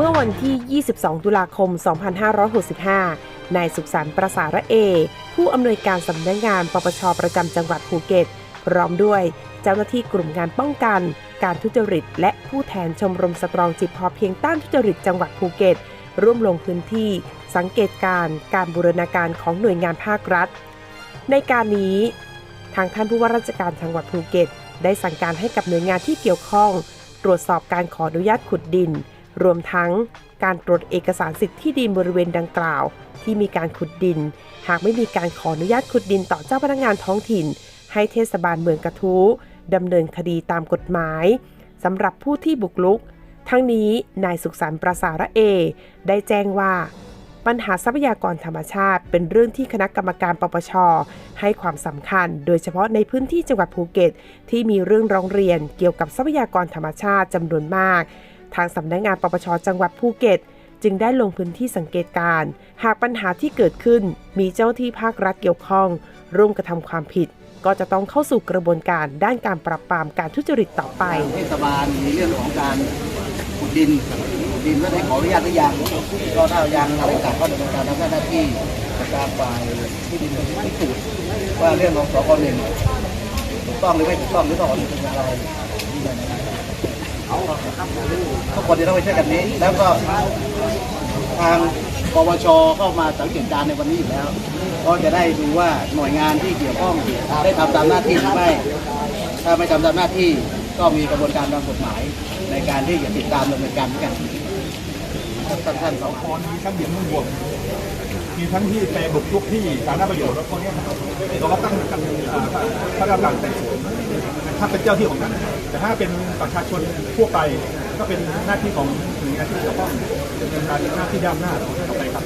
เมื่อวันที่ 22 ตุลาคม 2565 นายสุขสันต์ประสาระเอ ผู้อำนวยการสำนักงานปปชประจำจังหวัดภูเก็ต พร้อมด้วยเจ้าหน้าที่กลุ่มงานป้องกัน การทุจริต และผู้แทนชมรมสตรองจิตพอเพียงต้านทุจริตจังหวัดภูเก็ต ร่วมลงพื้นที่ สังเกตการณ์การบูรณาการของหน่วยงานภาครัฐ ในการนี้ ทางท่านผู้ว่าราชการจังหวัดภูเก็ต ได้สั่งการให้กับหน่วยงานที่เกี่ยวข้อง ตรวจสอบการขออนุญาตขุดดิน รวมทั้งการตรวจเอกสารสิทธิ์ที่ดินบริเวณดังกล่าว ที่มีการขุดดิน หากไม่มีการขออนุญาตขุดดินต่อเจ้าพนักงานท้องถิ่น ให้เทศบาลเมืองกระทู้ดำเนินคดีตามกฎหมายสำหรับผู้ที่บุกรุก ทั้งนี้นายสุขสันต์ประสาระเอ ได้แจ้งว่า ปัญหาทรัพยากรธรรมชาติ เป็นเรื่องที่คณะกรรมการปปช ให้ความสำคัญ โดยเฉพาะในพื้นที่จังหวัดภูเก็ต ที่มีเรื่องร้องเรียนเกี่ยวกับทรัพยากรธรรมชาติจำนวนมาก ทางสำนักงานปปชจังหวัดภูเก็ต จึงได้ลงพื้นที่สังเกตการ หากปัญหาที่เกิดขึ้นมีเจ้าที่ภาครัฐเกี่ยวข้อง ร่วมกระทำความผิด ก็จะต้องเข้าสู่กระบวนการด้านการปราบปรามการทุจริตต่อไปเทศบาลมีเรื่องของการขุดดินขุดดินแล้วได้ขออนุญาตหรือยังก็ถ้ายังอะไรต่างก็ดำเนินการทำหน้าที่ในการฝ่ายที่ดินพิสูจน์ว่าเรื่องของสกหนึ่งถูกต้องหรือไม่ถูกต้องหรือต้องเป็นอย่างไร ทุกคนจะต้องไปช่วยกันนี้ แล้วก็ทางปวชเข้ามาสังเกตการณ์ในวันนี้อยู่แล้ว ก็จะได้ดูว่าหน่วยงานที่เกี่ยวข้องได้ทำตามหน้าที่หรือไม่ ถ้าไม่ทำตามหน้าที่ก็มีกระบวนการตามกฎหมาย ในการที่จะติดตามดำเนินการกันท่านท่านสองพรมีทั้งเหยียบทั้งบวกมีทั้งที่ไปบุกรุกที่สาธารณประโยชน์แล้วพวกเนี้ยเราก็ตั้งกันอ่าถ้าเราการแต่งสวน ถ้าเป็นเจ้าที่ของนั้น แต่ถ้าเป็นประชาชนทั่วไปก็เป็นหน้าที่ของหน่วยงานที่เกี่ยวข้องดำเนินการหน้าที่ด้านหน้าต่อไปครับ